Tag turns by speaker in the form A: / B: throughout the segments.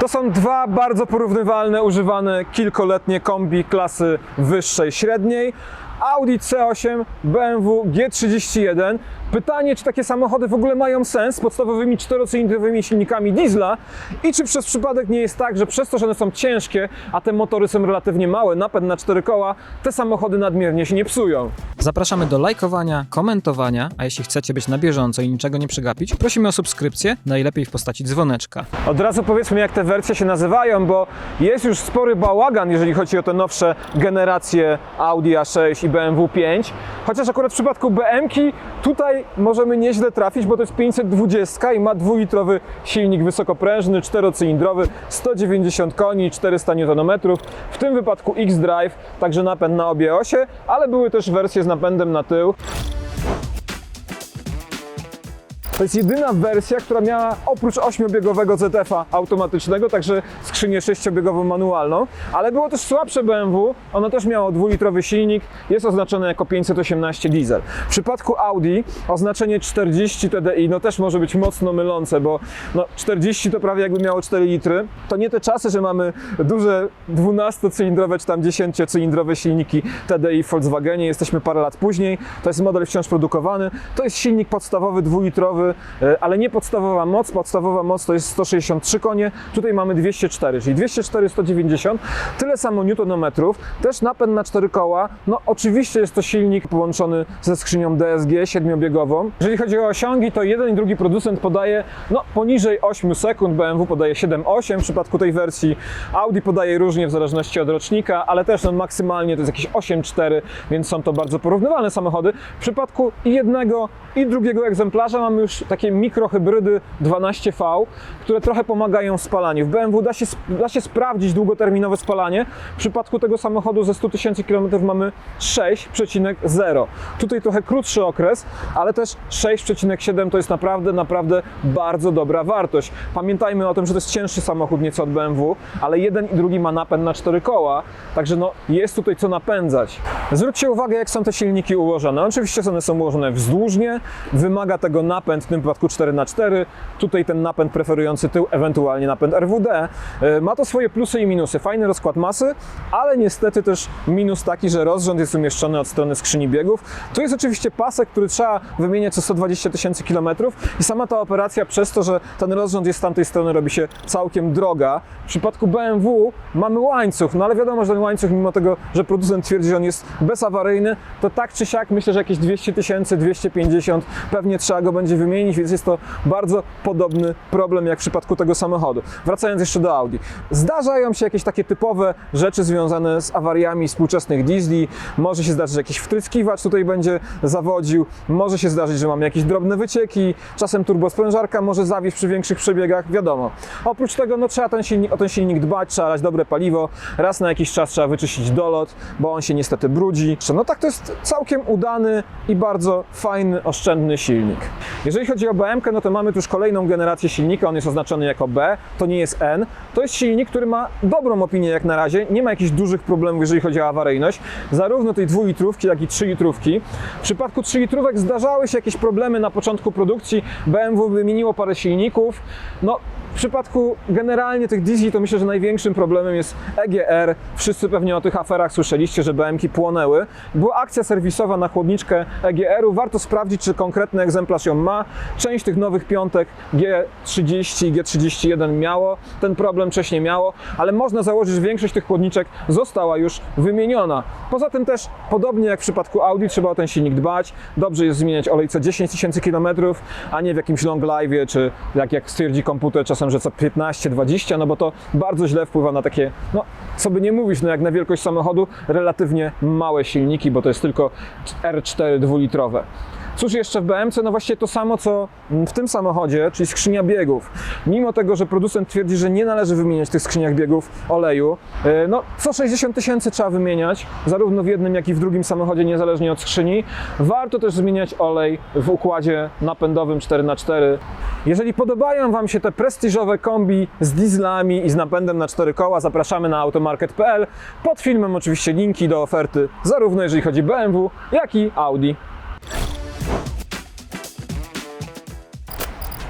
A: To są dwa bardzo porównywalne, używane kilkoletnie kombi klasy wyższej, średniej. Audi C8, BMW G31. Pytanie, czy takie samochody w ogóle mają sens z podstawowymi czterocylindrowymi silnikami diesla i czy przez przypadek nie jest tak, że przez to, że one są ciężkie, a te motory są relatywnie małe, napęd na cztery koła, te samochody nadmiernie się nie psują.
B: Zapraszamy do lajkowania, komentowania, a jeśli chcecie być na bieżąco i niczego nie przegapić, prosimy o subskrypcję, najlepiej w postaci dzwoneczka.
A: Od razu powiedzmy, jak te wersje się nazywają, bo jest już spory bałagan, jeżeli chodzi o te nowsze generacje Audi A6 i BMW 5. Chociaż akurat w przypadku BM-ki tutaj możemy nieźle trafić, bo to jest 520 i ma dwulitrowy silnik wysokoprężny, czterocylindrowy, 190 koni, 400 Nm. W tym wypadku X-Drive, także napęd na obie osie, ale były też wersje z napędem na tył. To jest jedyna wersja, która miała oprócz ośmiobiegowego ZF-a automatycznego, także skrzynię sześciobiegową manualną, ale było też słabsze BMW, ono też miało dwulitrowy silnik, jest oznaczone jako 518 diesel. W przypadku Audi oznaczenie 40 TDI no też może być mocno mylące, bo no 40 to prawie jakby miało 4 litry. To nie te czasy, że mamy duże 12-cylindrowe czy tam 10-cylindrowe silniki TDI w Volkswagenie, jesteśmy parę lat później, to jest model wciąż produkowany, to jest silnik podstawowy dwulitrowy, e, ale nie podstawowa moc, podstawowa moc to jest 163 konie, tutaj mamy 204, czyli 204, 190, tyle samo newtonometrów, też napęd na cztery koła, no oczywiście jest to silnik połączony ze skrzynią DSG siedmiobiegową. Jeżeli chodzi o osiągi, to jeden i drugi producent podaje no poniżej 8 sekund, BMW podaje 7,8 w przypadku tej wersji, Audi podaje różnie w zależności od rocznika, ale też no, maksymalnie to jest jakieś 8,4, więc są to bardzo porównywalne samochody. W przypadku i jednego i drugiego egzemplarza mamy już takie mikrohybrydy 12V, które trochę pomagają w spalaniu. W BMW da się, da się sprawdzić długoterminowe spalanie. W przypadku tego samochodu ze 100 tysięcy km mamy 6,0. Tutaj trochę krótszy okres, ale też 6,7 to jest naprawdę, naprawdę bardzo dobra wartość. Pamiętajmy o tym, że to jest cięższy samochód nieco od BMW, ale jeden i drugi ma napęd na cztery koła, także no, jest tutaj co napędzać. Zwróćcie uwagę, jak są te silniki ułożone. Oczywiście one są ułożone wzdłużnie, wymaga tego napęd, tym wypadku 4x4, tutaj ten napęd preferujący tył, ewentualnie napęd RWD. E, Ma to swoje plusy i minusy. Fajny rozkład masy, ale niestety też minus taki, że rozrząd jest umieszczony od strony skrzyni biegów. Tu jest oczywiście pasek, który trzeba wymieniać co 120 tysięcy kilometrów i sama ta operacja przez to, że ten rozrząd jest z tamtej strony robi się całkiem droga. W przypadku BMW mamy łańcuch, no ale wiadomo, że ten łańcuch mimo tego, że producent twierdzi, że on jest bezawaryjny, to tak czy siak myślę, że jakieś 200 tysięcy, 250 pewnie trzeba go będzie wymienić, więc jest to bardzo podobny problem jak w przypadku tego samochodu. Wracając jeszcze do Audi. Zdarzają się jakieś takie typowe rzeczy związane z awariami współczesnych diesli. Może się zdarzyć, że jakiś wtryskiwacz tutaj będzie zawodził, może się zdarzyć, że mamy jakieś drobne wycieki, czasem turbosprężarka może zawieść przy większych przebiegach, wiadomo. Oprócz tego no, trzeba ten silnik, o ten silnik dbać, trzeba dać dobre paliwo, raz na jakiś czas trzeba wyczyścić dolot, bo on się niestety brudzi. No tak to jest całkiem udany i bardzo fajny, oszczędny silnik. Jeżeli chodzi o BMK, no to mamy tu już kolejną generację silnika, on jest oznaczony jako B, to nie jest N. To jest silnik, który ma dobrą opinię jak na razie, nie ma jakichś dużych problemów, jeżeli chodzi o awaryjność, zarówno tej dwulitrówki, jak i trzylitrówki. W przypadku trzylitrówek zdarzały się jakieś problemy na początku produkcji, BMW wymieniło parę silników, no w przypadku generalnie tych diesli to myślę, że największym problemem jest EGR. Wszyscy pewnie o tych aferach słyszeliście, że BMki płonęły. Była akcja serwisowa na chłodniczkę EGR-u. Warto sprawdzić, czy konkretny egzemplarz ją ma. Część tych nowych piątek G30 i G31 miało ten problem, wcześniej miało, ale można założyć, że większość tych chłodniczek została już wymieniona. Poza tym też, podobnie jak w przypadku Audi, trzeba o ten silnik dbać. Dobrze jest zmieniać olej co 10 tysięcy kilometrów, a nie w jakimś long live'ie, czy jak, jak stwierdzi komputer czasem, że co 15-20, no bo to bardzo źle wpływa na takie, no co by nie mówić, no jak na wielkość samochodu, relatywnie małe silniki, bo to jest tylko R4 dwulitrowe. Cóż jeszcze w BMC? No właśnie to samo, co w tym samochodzie, czyli skrzynia biegów. Mimo tego, że producent twierdzi, że nie należy wymieniać tych skrzyniach biegów oleju, yy, no co 60 tysięcy trzeba wymieniać, zarówno w jednym, jak i w drugim samochodzie, niezależnie od skrzyni. Warto też zmieniać olej w układzie napędowym 4x4. Jeżeli podobają Wam się te prestiżowe kombi z dieslami i z napędem na cztery koła, zapraszamy na automarket.pl. Pod filmem oczywiście linki do oferty, zarówno jeżeli chodzi o BMW, jak i Audi.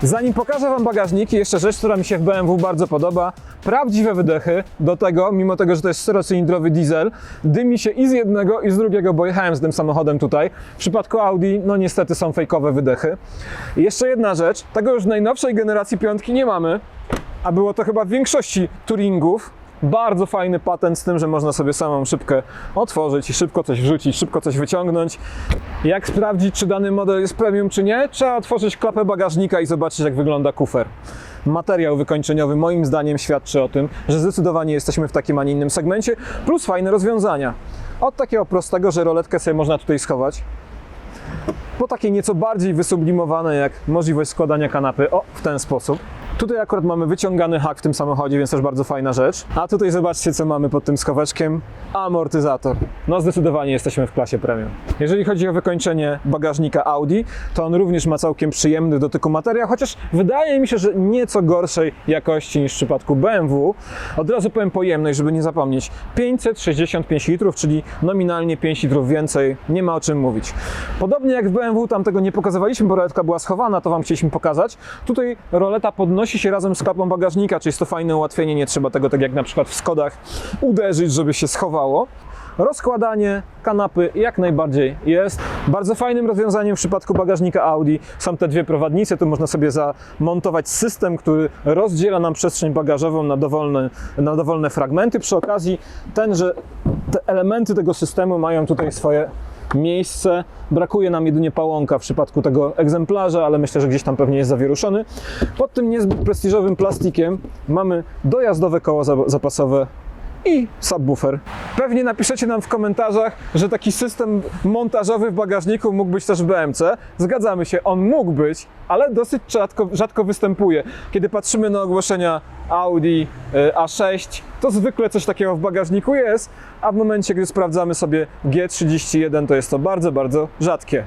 A: Zanim pokażę Wam bagażnik, jeszcze rzecz, która mi się w BMW bardzo podoba. Prawdziwe wydechy. Do tego, mimo tego, że to jest czterocylindrowy diesel, dymi się i z jednego, i z drugiego, bo jechałem z tym samochodem tutaj. W przypadku Audi, no niestety są fejkowe wydechy. I jeszcze jedna rzecz, tego już w najnowszej generacji piątki nie mamy, a było to chyba w większości Touringów. Bardzo fajny patent z tym, że można sobie samą szybkę otworzyć i szybko coś wrzucić, szybko coś wyciągnąć. Jak sprawdzić, czy dany model jest premium, czy nie? Trzeba otworzyć klapę bagażnika i zobaczyć, jak wygląda kufer. Materiał wykończeniowy moim zdaniem świadczy o tym, że zdecydowanie jesteśmy w takim, a nie innym segmencie, plus fajne rozwiązania. Od takiego prostego, że roletkę sobie można tutaj schować, po takie nieco bardziej wysublimowane, jak możliwość składania kanapy, o, w ten sposób. Tutaj akurat mamy wyciągany hak w tym samochodzie, więc też bardzo fajna rzecz. A tutaj zobaczcie, co mamy pod tym schoweczkiem. Amortyzator. No zdecydowanie jesteśmy w klasie premium. Jeżeli chodzi o wykończenie bagażnika Audi, to on również ma całkiem przyjemny w dotyku materiał, chociaż wydaje mi się, że nieco gorszej jakości niż w przypadku BMW. Od razu powiem pojemność, żeby nie zapomnieć. 565 litrów, czyli nominalnie 5 litrów więcej, nie ma o czym mówić. Podobnie jak w BMW, tam tego nie pokazywaliśmy, bo roletka była schowana, to Wam chcieliśmy pokazać. Tutaj roleta podnosi się razem z klapą bagażnika, czyli jest to fajne ułatwienie, nie trzeba tego tak jak na przykład w Skodach uderzyć, żeby się schowało. Rozkładanie kanapy jak najbardziej jest. Bardzo fajnym rozwiązaniem w przypadku bagażnika Audi są te dwie prowadnice. Tu można sobie zamontować system, który rozdziela nam przestrzeń bagażową na dowolne, na dowolne fragmenty. Przy okazji ten, że te elementy tego systemu mają tutaj swoje miejsce. Brakuje nam jedynie pałąka w przypadku tego egzemplarza, ale myślę, że gdzieś tam pewnie jest zawieruszony. Pod tym niezbyt prestiżowym plastikiem mamy dojazdowe koło za- zapasowe i subwoofer. Pewnie napiszecie nam w komentarzach, że taki system montażowy w bagażniku mógł być też w BMC. Zgadzamy się, on mógł być, ale dosyć rzadko, rzadko występuje. Kiedy patrzymy na ogłoszenia Audi y, A6, to zwykle coś takiego w bagażniku jest, a w momencie, gdy sprawdzamy sobie G31, to jest to bardzo, bardzo rzadkie.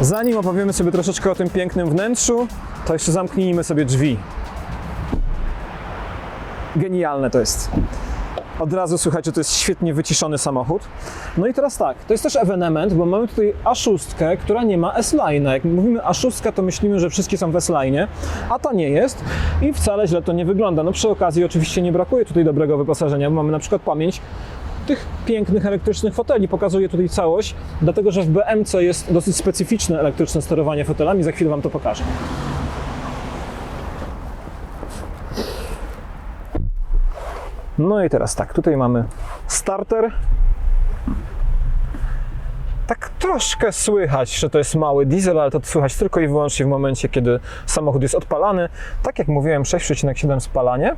A: Zanim opowiemy sobie troszeczkę o tym pięknym wnętrzu, to jeszcze zamknijmy sobie drzwi. Genialne to jest. Od razu słychać, że to jest świetnie wyciszony samochód. No i teraz tak, to jest też ewenement, bo mamy tutaj A6, która nie ma S-Line. Jak mówimy A6, to myślimy, że wszystkie są w S-Line, a ta nie jest i wcale źle to nie wygląda. No przy okazji oczywiście nie brakuje tutaj dobrego wyposażenia, bo mamy na przykład pamięć tych pięknych elektrycznych foteli. Pokazuję tutaj całość, dlatego że w BMC jest dosyć specyficzne elektryczne sterowanie fotelami, za chwilę Wam to pokażę. No i teraz tak, tutaj mamy starter. Tak troszkę słychać, że to jest mały diesel, ale to słychać tylko i wyłącznie w momencie, kiedy samochód jest odpalany. Tak jak mówiłem, 6,7 spalanie.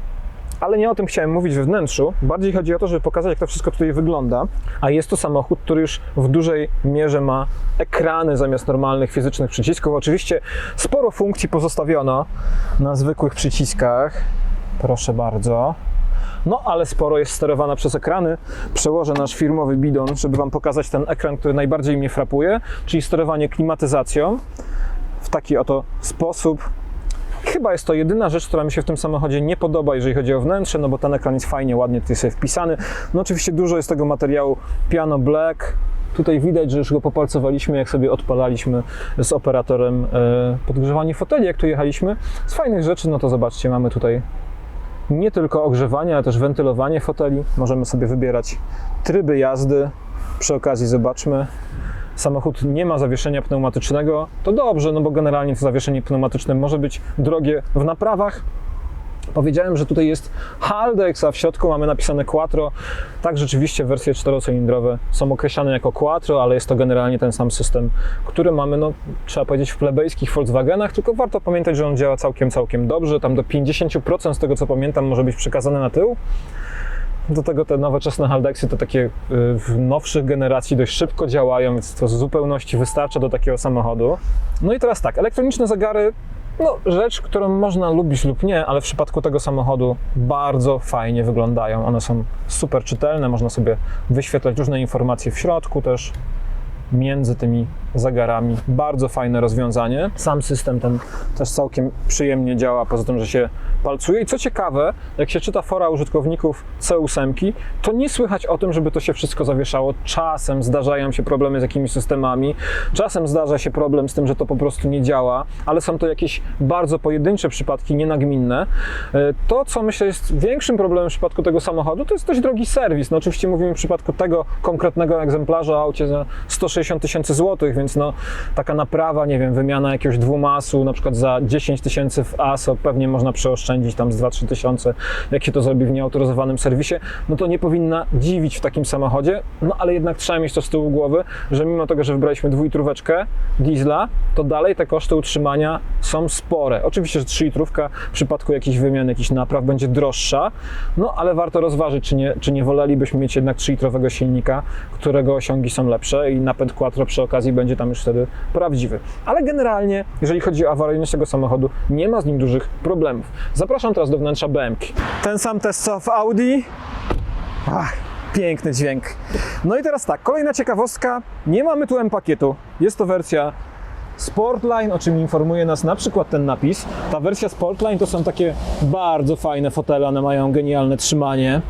A: Ale nie o tym chciałem mówić we wnętrzu. Bardziej chodzi o to, żeby pokazać, jak to wszystko tutaj wygląda. A jest to samochód, który już w dużej mierze ma ekrany zamiast normalnych fizycznych przycisków. Oczywiście sporo funkcji pozostawiono na zwykłych przyciskach. Proszę bardzo. No, ale sporo jest sterowana przez ekrany. Przełożę nasz firmowy bidon, żeby Wam pokazać ten ekran, który najbardziej mnie frapuje, czyli sterowanie klimatyzacją w taki oto sposób. Chyba jest to jedyna rzecz, która mi się w tym samochodzie nie podoba, jeżeli chodzi o wnętrze, no bo ten ekran jest fajnie, ładnie tutaj sobie wpisany. No oczywiście dużo jest tego materiału piano black. Tutaj widać, że już go popalcowaliśmy, jak sobie odpalaliśmy z operatorem e, podgrzewanie foteli, jak tu jechaliśmy. Z fajnych rzeczy, no to zobaczcie, mamy tutaj nie tylko ogrzewanie, ale też wentylowanie foteli. Możemy sobie wybierać tryby jazdy. Przy okazji zobaczmy. Samochód nie ma zawieszenia pneumatycznego. To dobrze, no bo generalnie to zawieszenie pneumatyczne może być drogie w naprawach. Powiedziałem, że tutaj jest Haldex, a w środku mamy napisane Quattro. Tak, rzeczywiście wersje czterocylindrowe są określane jako Quattro, ale jest to generalnie ten sam system, który mamy, no, trzeba powiedzieć, w plebejskich Volkswagenach, tylko warto pamiętać, że on działa całkiem, całkiem dobrze. Tam do 50% z tego, co pamiętam, może być przekazane na tył. Do tego te nowoczesne Haldexy to takie y, w nowszych generacji dość szybko działają, więc to w zupełności wystarcza do takiego samochodu. No i teraz tak, elektroniczne zegary no, rzecz, którą można lubić lub nie, ale w przypadku tego samochodu bardzo fajnie wyglądają. One są super czytelne, można sobie wyświetlać różne informacje w środku też między tymi zegarami. Bardzo fajne rozwiązanie. Sam system ten też całkiem przyjemnie działa, poza tym, że się palcuje. I co ciekawe, jak się czyta fora użytkowników C8, to nie słychać o tym, żeby to się wszystko zawieszało. Czasem zdarzają się problemy z jakimiś systemami, czasem zdarza się problem z tym, że to po prostu nie działa, ale są to jakieś bardzo pojedyncze przypadki, nienagminne. E, To, co myślę jest większym problemem w przypadku tego samochodu, to jest dość drogi serwis. No oczywiście mówimy w przypadku tego konkretnego egzemplarza o aucie za 160 tysięcy złotych, więc no taka naprawa, nie wiem, wymiana jakiegoś dwumasu, na przykład za 10 tysięcy w ASO, pewnie można przeoszczędzić tam z 2-3 tysiące, jak się to zrobi w nieautoryzowanym serwisie, no to nie powinna dziwić w takim samochodzie, no ale jednak trzeba mieć to z tyłu głowy, że mimo tego, że wybraliśmy dwulitróweczkę diesla, to dalej te koszty utrzymania są spore. Oczywiście, że 3 litrówka w przypadku jakichś wymian, jakichś napraw będzie droższa, no ale warto rozważyć, czy nie, czy nie wolelibyśmy mieć jednak 3-litrowego silnika, którego osiągi są lepsze i napęd quattro przy okazji będzie tam już wtedy prawdziwy. Ale generalnie, jeżeli chodzi o awaryjność tego samochodu, nie ma z nim dużych problemów. Zapraszam teraz do wnętrza BMK. Ten sam test co w Audi. Ach, piękny dźwięk. No i teraz tak, kolejna ciekawostka. Nie mamy tu M-pakietu. Jest to wersja Sportline, o czym informuje nas na przykład ten napis. Ta wersja Sportline to są takie bardzo fajne fotele, one mają genialne trzymanie.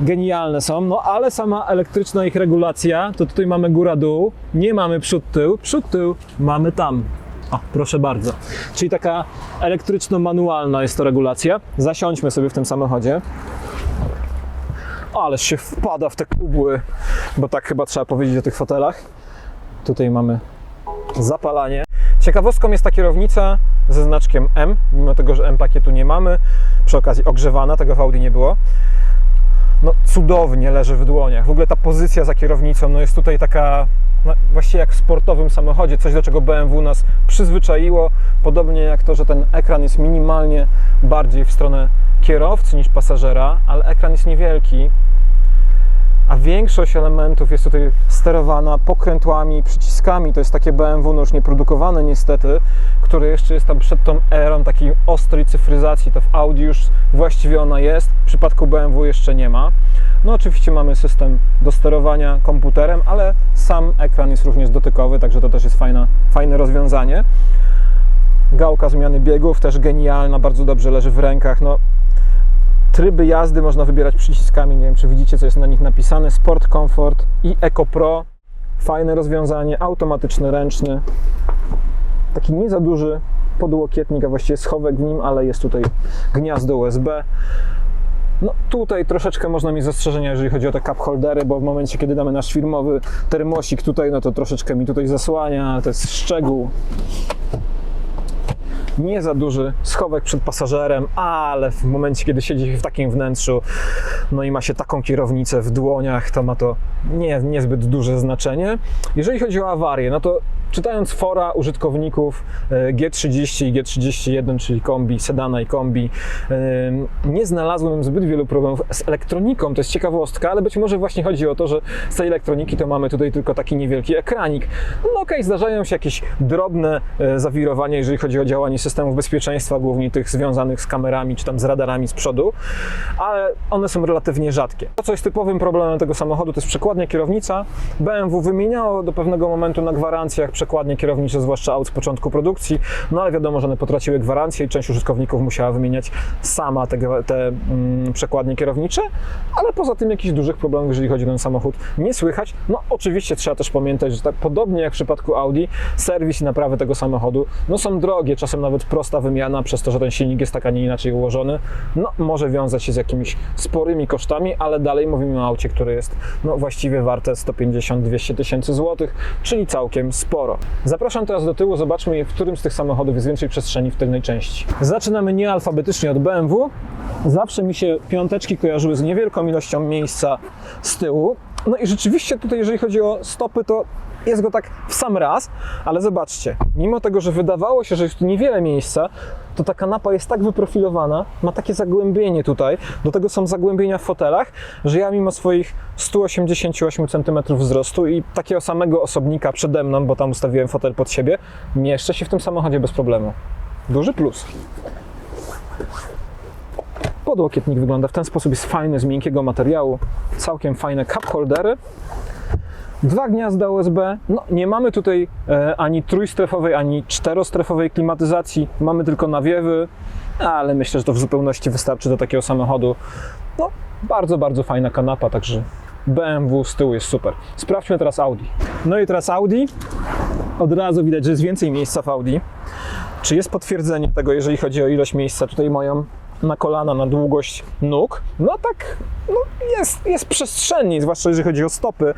A: Genialne są, no ale sama elektryczna ich regulacja, to tutaj mamy góra-dół, nie mamy przód-tył, przód-tył mamy tam. O, proszę bardzo. Czyli taka elektryczno-manualna jest to regulacja. Zasiądźmy sobie w tym samochodzie. Ależ się wpada w te kubły, bo tak chyba trzeba powiedzieć o tych fotelach. Tutaj mamy zapalanie. Ciekawostką jest ta kierownica ze znaczkiem M, mimo tego, że M pakietu nie mamy. Przy okazji ogrzewana, tego w Audi nie było. No, cudownie leży w dłoniach. W ogóle ta pozycja za kierownicą no, jest tutaj taka no, właściwie jak w sportowym samochodzie, coś do czego BMW nas przyzwyczaiło. Podobnie jak to, że ten ekran jest minimalnie bardziej w stronę kierowcy niż pasażera, ale ekran jest niewielki, a większość elementów jest tutaj sterowana pokrętłami, przyciskami. To jest takie BMW, no już nieprodukowane niestety, które jeszcze jest tam przed tą erą takiej ostrej cyfryzacji. To w Audi już właściwie ona jest, w przypadku BMW jeszcze nie ma. No oczywiście mamy system do sterowania komputerem, ale sam ekran jest również dotykowy, także to też jest fajna, fajne rozwiązanie. Gałka zmiany biegów też genialna, bardzo dobrze leży w rękach. No, tryby jazdy można wybierać przyciskami. Nie wiem, czy widzicie, co jest na nich napisane. Sport, Comfort i Eco Pro. Fajne rozwiązanie, automatyczny, ręczny. Taki nie za duży podłokietnik, a właściwie schowek w nim, ale jest tutaj gniazdo USB. No tutaj troszeczkę można mieć zastrzeżenia, jeżeli chodzi o te cup holdery, bo w momencie, kiedy damy nasz firmowy termosik tutaj, no to troszeczkę mi tutaj zasłania, to jest szczegół nie za duży schowek przed pasażerem, ale w momencie, kiedy siedzi w takim wnętrzu, no i ma się taką kierownicę w dłoniach, to ma to nie, niezbyt duże znaczenie. Jeżeli chodzi o awarię, no to czytając fora użytkowników e, G30 i G31, czyli kombi, sedana i kombi, e, nie znalazłem zbyt wielu problemów z elektroniką. To jest ciekawostka, ale być może właśnie chodzi o to, że z tej elektroniki to mamy tutaj tylko taki niewielki ekranik. No okej, zdarzają się jakieś drobne e, zawirowania, jeżeli chodzi o działanie systemów bezpieczeństwa, głównie tych związanych z kamerami czy tam z radarami z przodu, ale one są relatywnie rzadkie. To, co jest typowym problemem tego samochodu, to jest przekładnia kierownica. BMW wymieniało do pewnego momentu na gwarancjach przekładnie kierownicze, zwłaszcza aut z początku produkcji, no ale wiadomo, że one potraciły gwarancję i część użytkowników musiała wymieniać sama te, te mm, przekładnie kierownicze, ale poza tym jakichś dużych problemów, jeżeli chodzi o ten samochód, nie słychać. No oczywiście trzeba też pamiętać, że tak podobnie jak w przypadku Audi, serwis i naprawy tego samochodu no są drogie, czasem nawet prosta wymiana przez to, że ten silnik jest tak, a nie inaczej ułożony, no może wiązać się z jakimiś sporymi kosztami, ale dalej mówimy o aucie, które jest no właściwie warte 150-200 tysięcy złotych, czyli całkiem sporo. Zapraszam teraz do tyłu, zobaczmy, w którym z tych samochodów jest więcej przestrzeni w tylnej części. Zaczynamy niealfabetycznie od BMW. Zawsze mi się piąteczki kojarzyły z niewielką ilością miejsca z tyłu. No i rzeczywiście tutaj, jeżeli chodzi o stopy, to jest go tak w sam raz, ale zobaczcie, mimo tego, że wydawało się, że jest tu niewiele miejsca, to ta kanapa jest tak wyprofilowana, ma takie zagłębienie tutaj, do tego są zagłębienia w fotelach, że ja mimo swoich 188 cm wzrostu i takiego samego osobnika przede mną, bo tam ustawiłem fotel pod siebie, mieszczę się w tym samochodzie bez problemu. Duży plus. Podłokietnik wygląda w ten sposób, jest fajny, z miękkiego materiału, całkiem fajne cup holdery. Dwa gniazda USB. No, nie mamy tutaj e, ani trójstrefowej, ani czterostrefowej klimatyzacji. Mamy tylko nawiewy. ale myślę, że to w zupełności wystarczy do takiego samochodu. No, bardzo, bardzo fajna kanapa, także BMW z tyłu jest super. Sprawdźmy teraz Audi. No i teraz Audi. Od razu widać, że jest więcej miejsca w Audi. Czy jest potwierdzenie tego, jeżeli chodzi o ilość miejsca tutaj moją na kolana, na długość nóg? No tak, no jest, jest przestrzennie, zwłaszcza jeżeli chodzi o stopy.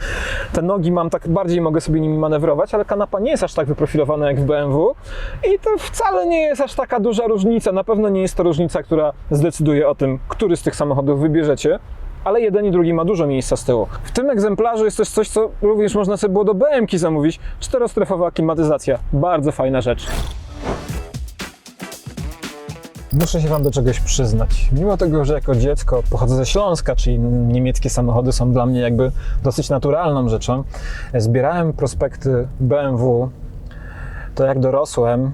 A: Te nogi mam tak, bardziej mogę sobie nimi manewrować, ale kanapa nie jest aż tak wyprofilowana jak w BMW i to wcale nie jest aż taka duża różnica. Na pewno nie jest to różnica, która zdecyduje o tym, który z tych samochodów wybierzecie. Ale jeden i drugi ma dużo miejsca z tyłu. W tym egzemplarzu jest też coś, co również można sobie było do BMK zamówić. Czterostrefowa klimatyzacja. Bardzo fajna rzecz. Muszę się Wam do czegoś przyznać. Mimo tego, że jako dziecko pochodzę ze Śląska, czyli niemieckie samochody są dla mnie jakby dosyć naturalną rzeczą, zbierałem prospekty BMW, to jak dorosłem,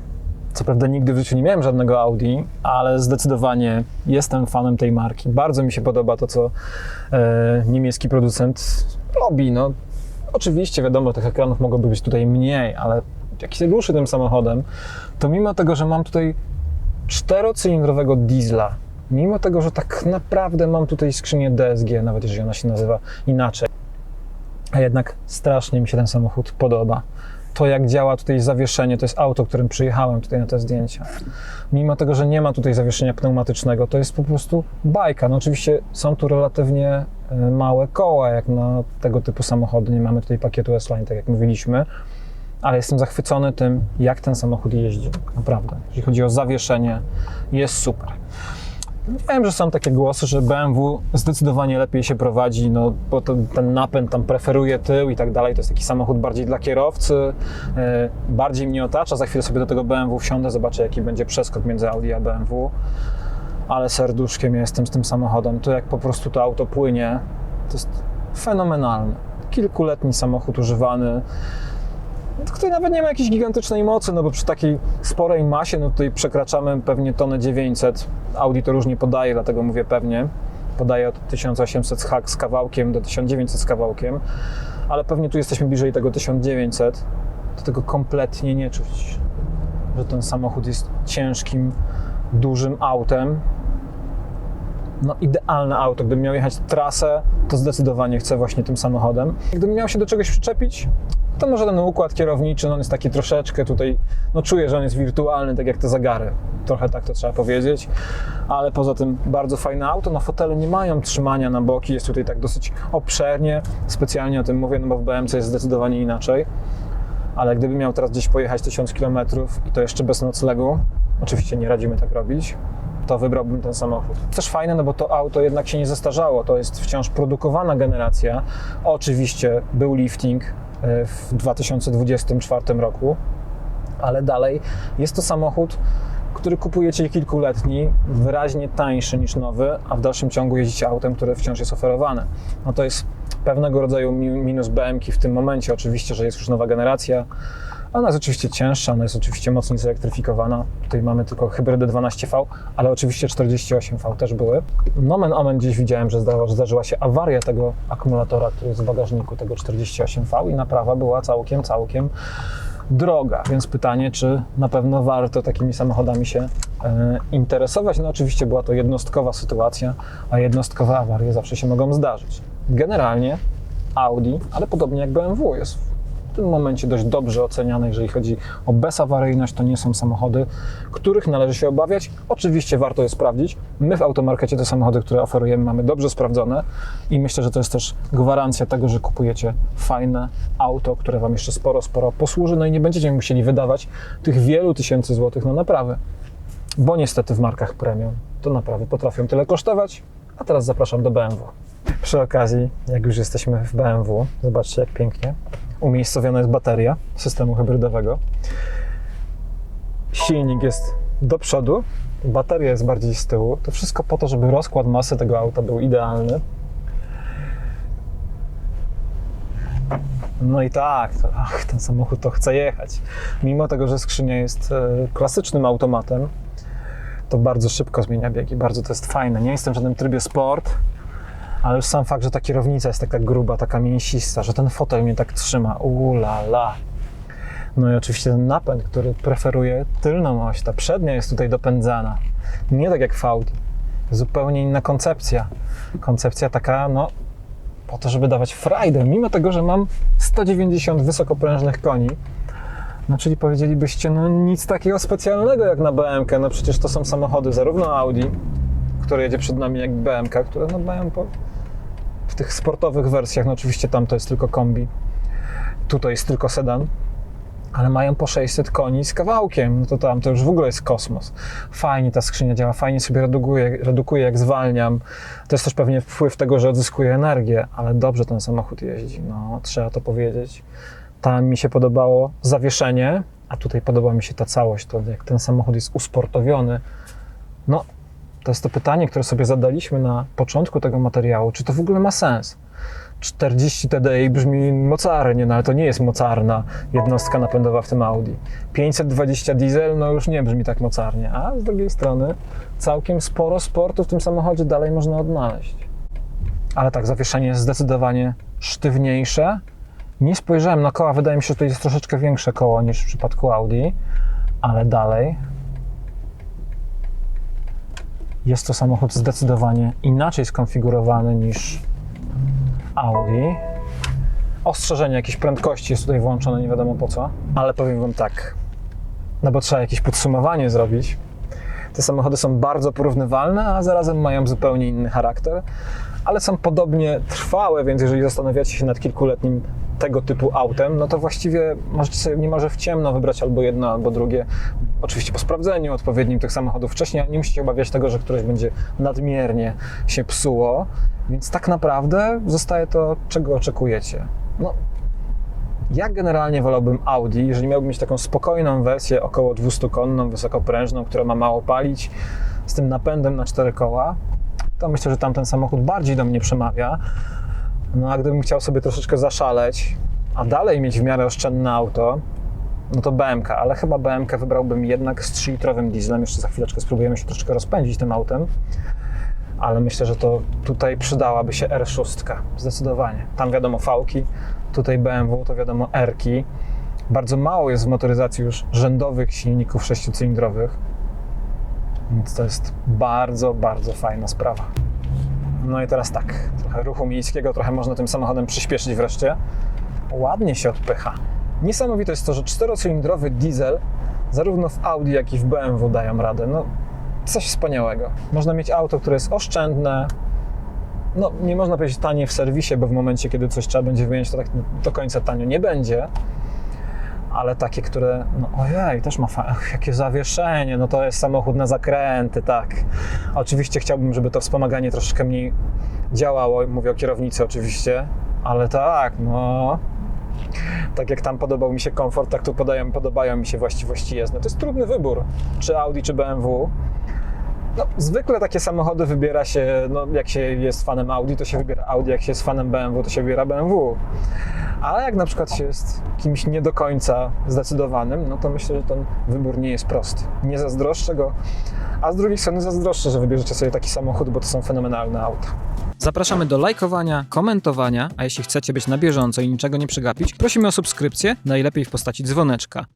A: co prawda nigdy w życiu nie miałem żadnego Audi, ale zdecydowanie jestem fanem tej marki. Bardzo mi się podoba to, co e, niemiecki producent robi. No, oczywiście wiadomo, tych ekranów mogłoby być tutaj mniej, ale jak się ruszy tym samochodem, to mimo tego, że mam tutaj czterocylindrowego diesla, mimo tego, że tak naprawdę mam tutaj skrzynię DSG, nawet jeżeli ona się nazywa inaczej, a jednak strasznie mi się ten samochód podoba. To, jak działa tutaj zawieszenie, to jest auto, którym przyjechałem tutaj na te zdjęcia. Mimo tego, że nie ma tutaj zawieszenia pneumatycznego, to jest po prostu bajka. No oczywiście są tu relatywnie e, małe koła, jak na tego typu samochody. Nie mamy tutaj pakietu S-Line, tak jak mówiliśmy ale jestem zachwycony tym, jak ten samochód jeździ. Naprawdę. Jeśli chodzi o zawieszenie, jest super. Wiem, że są takie głosy, że BMW zdecydowanie lepiej się prowadzi, no bo ten, napęd tam preferuje tył i tak dalej. To jest taki samochód bardziej dla kierowcy, e, bardziej mnie otacza. Za chwilę sobie do tego BMW wsiądę, zobaczę jaki będzie przeskok między Audi a BMW. Ale serduszkiem jestem z tym samochodem. To jak po prostu to auto płynie, to jest fenomenalne. Kilkuletni samochód używany, który nawet nie ma jakiejś gigantycznej mocy, no bo przy takiej sporej masie, no tutaj przekraczamy pewnie tonę 900. Audi to różnie podaje, dlatego mówię pewnie. Podaje od 1800 z hak z kawałkiem do 1900 z kawałkiem, ale pewnie tu jesteśmy bliżej tego 1900. To tego kompletnie nie czuć, że ten samochód jest ciężkim, dużym autem. No idealne auto. Gdybym miał jechać trasę, to zdecydowanie chcę właśnie tym samochodem. Gdybym miał się do czegoś przyczepić, to może ten układ kierowniczy, no on jest taki troszeczkę tutaj, no czuję, że on jest wirtualny, tak jak te zagary. Trochę tak to trzeba powiedzieć, ale poza tym bardzo fajne auto. No fotele nie mają trzymania na boki, jest tutaj tak dosyć obszernie. Specjalnie o tym mówię, no bo w BMC jest zdecydowanie inaczej. Ale gdybym miał teraz gdzieś pojechać 1000 km i to jeszcze bez noclegu, oczywiście nie radzimy tak robić, to wybrałbym ten samochód. Też fajne, no bo to auto jednak się nie zestarzało, to jest wciąż produkowana generacja. Oczywiście był lifting w 2024 roku, ale dalej jest to samochód, który kupujecie kilkuletni, wyraźnie tańszy niż nowy, a w dalszym ciągu jeździcie autem, które wciąż jest oferowane. No to jest pewnego rodzaju mi- minus BMK w tym momencie. Oczywiście, że jest już nowa generacja. Ona jest oczywiście cięższa, ona jest oczywiście mocniej zelektryfikowana. Tutaj mamy tylko hybrydę 12V, ale oczywiście 48V też były. Nomen omen gdzieś widziałem, że zdarzyła się awaria tego akumulatora, który jest w bagażniku tego 48V i naprawa była całkiem, całkiem droga. Więc pytanie, czy na pewno warto takimi samochodami się e, interesować? No oczywiście była to jednostkowa sytuacja, a jednostkowe awarie zawsze się mogą zdarzyć. Generalnie Audi, ale podobnie jak BMW jest w tym momencie dość dobrze oceniane, jeżeli chodzi o bezawaryjność, to nie są samochody, których należy się obawiać. Oczywiście warto je sprawdzić. My w automarkecie te samochody, które oferujemy, mamy dobrze sprawdzone i myślę, że to jest też gwarancja tego, że kupujecie fajne auto, które Wam jeszcze sporo, sporo posłuży, no i nie będziecie musieli wydawać tych wielu tysięcy złotych na naprawy. Bo niestety w markach premium to naprawy potrafią tyle kosztować. A teraz zapraszam do BMW. Przy okazji, jak już jesteśmy w BMW, zobaczcie jak pięknie umiejscowiona jest bateria systemu hybrydowego. Silnik jest do przodu, bateria jest bardziej z tyłu. To wszystko po to, żeby rozkład masy tego auta był idealny. No i tak, to, ach, ten samochód to chce jechać. Mimo tego, że skrzynia jest e, klasycznym automatem, to bardzo szybko zmienia biegi, bardzo to jest fajne. Nie jestem w żadnym trybie sport, ale już sam fakt, że ta kierownica jest taka gruba, taka mięsista, że ten fotel mnie tak trzyma, ula la. No i oczywiście ten napęd, który preferuje tylną oś. Ta przednia jest tutaj dopędzana. Nie tak jak w Audi. Zupełnie inna koncepcja. Koncepcja taka, no, po to, żeby dawać frajdę, mimo tego, że mam 190 wysokoprężnych koni. No, czyli powiedzielibyście, no nic takiego specjalnego jak na BMK. No przecież to są samochody zarówno Audi, które jedzie przed nami, jak BMK, które no mają po, tych sportowych wersjach, no oczywiście tam to jest tylko kombi, tutaj jest tylko sedan, ale mają po 600 koni z kawałkiem, no to tam to już w ogóle jest kosmos. Fajnie ta skrzynia działa, fajnie sobie redukuje, redukuje jak zwalniam. To jest też pewnie wpływ tego, że odzyskuję energię, ale dobrze ten samochód jeździ, no trzeba to powiedzieć. Tam mi się podobało zawieszenie, a tutaj podoba mi się ta całość, to jak ten samochód jest usportowiony. No, to jest to pytanie, które sobie zadaliśmy na początku tego materiału, czy to w ogóle ma sens? 40 TDI brzmi mocarnie, no ale to nie jest mocarna jednostka napędowa w tym Audi. 520 diesel, no już nie brzmi tak mocarnie, a z drugiej strony całkiem sporo sportu w tym samochodzie dalej można odnaleźć. Ale tak, zawieszenie jest zdecydowanie sztywniejsze. Nie spojrzałem na koła, wydaje mi się, że to jest troszeczkę większe koło niż w przypadku Audi, ale dalej jest to samochód zdecydowanie inaczej skonfigurowany niż Audi. Ostrzeżenie jakiejś prędkości jest tutaj włączone, nie wiadomo po co, ale powiem Wam tak, no bo trzeba jakieś podsumowanie zrobić. Te samochody są bardzo porównywalne, a zarazem mają zupełnie inny charakter, ale są podobnie trwałe, więc jeżeli zastanawiacie się nad kilkuletnim tego typu autem, no to właściwie możecie sobie niemalże w ciemno wybrać albo jedno, albo drugie. Oczywiście po sprawdzeniu odpowiednim tych samochodów wcześniej, ale nie musicie obawiać tego, że któreś będzie nadmiernie się psuło, więc tak naprawdę zostaje to, czego oczekujecie. No, ja generalnie wolałbym Audi, jeżeli miałbym mieć taką spokojną wersję, około 200-konną, wysokoprężną, która ma mało palić, z tym napędem na cztery koła, to myślę, że tamten samochód bardziej do mnie przemawia. No a gdybym chciał sobie troszeczkę zaszaleć, a dalej mieć w miarę oszczędne auto, no to BMK, ale chyba BMK wybrałbym jednak z 3-litrowym dieslem. Jeszcze za chwileczkę spróbujemy się troszeczkę rozpędzić tym autem. Ale myślę, że to tutaj przydałaby się R6. Zdecydowanie. Tam wiadomo fałki, tutaj BMW to wiadomo R-ki. Bardzo mało jest w motoryzacji już rzędowych silników sześciocylindrowych. Więc to jest bardzo, bardzo fajna sprawa. No i teraz tak, trochę ruchu miejskiego, trochę można tym samochodem przyspieszyć wreszcie. Ładnie się odpycha. Niesamowite jest to, że czterocylindrowy diesel zarówno w Audi, jak i w BMW dają radę. No, coś wspaniałego. Można mieć auto, które jest oszczędne, no nie można powiedzieć tanie w serwisie, bo w momencie, kiedy coś trzeba będzie wymienić, to tak do końca tanio nie będzie. Ale takie, które, no ojej, też ma fa- jakie zawieszenie, no to jest samochód na zakręty, tak. Oczywiście chciałbym, żeby to wspomaganie troszeczkę mniej działało, mówię o kierownicy oczywiście, ale tak, no tak jak tam podobał mi się komfort, tak tu podają, podobają mi się właściwości jezdne. To jest trudny wybór, czy Audi, czy BMW. No, zwykle takie samochody wybiera się, no, jak się jest fanem Audi, to się wybiera Audi, jak się jest fanem BMW, to się wybiera BMW. Ale jak na przykład się jest kimś nie do końca zdecydowanym, no to myślę, że ten wybór nie jest prosty. Nie zazdroszczę go, a z drugiej strony zazdroszczę, że wybierzecie sobie taki samochód, bo to są fenomenalne auta.
B: Zapraszamy do lajkowania, komentowania, a jeśli chcecie być na bieżąco i niczego nie przegapić, prosimy o subskrypcję, najlepiej w postaci dzwoneczka.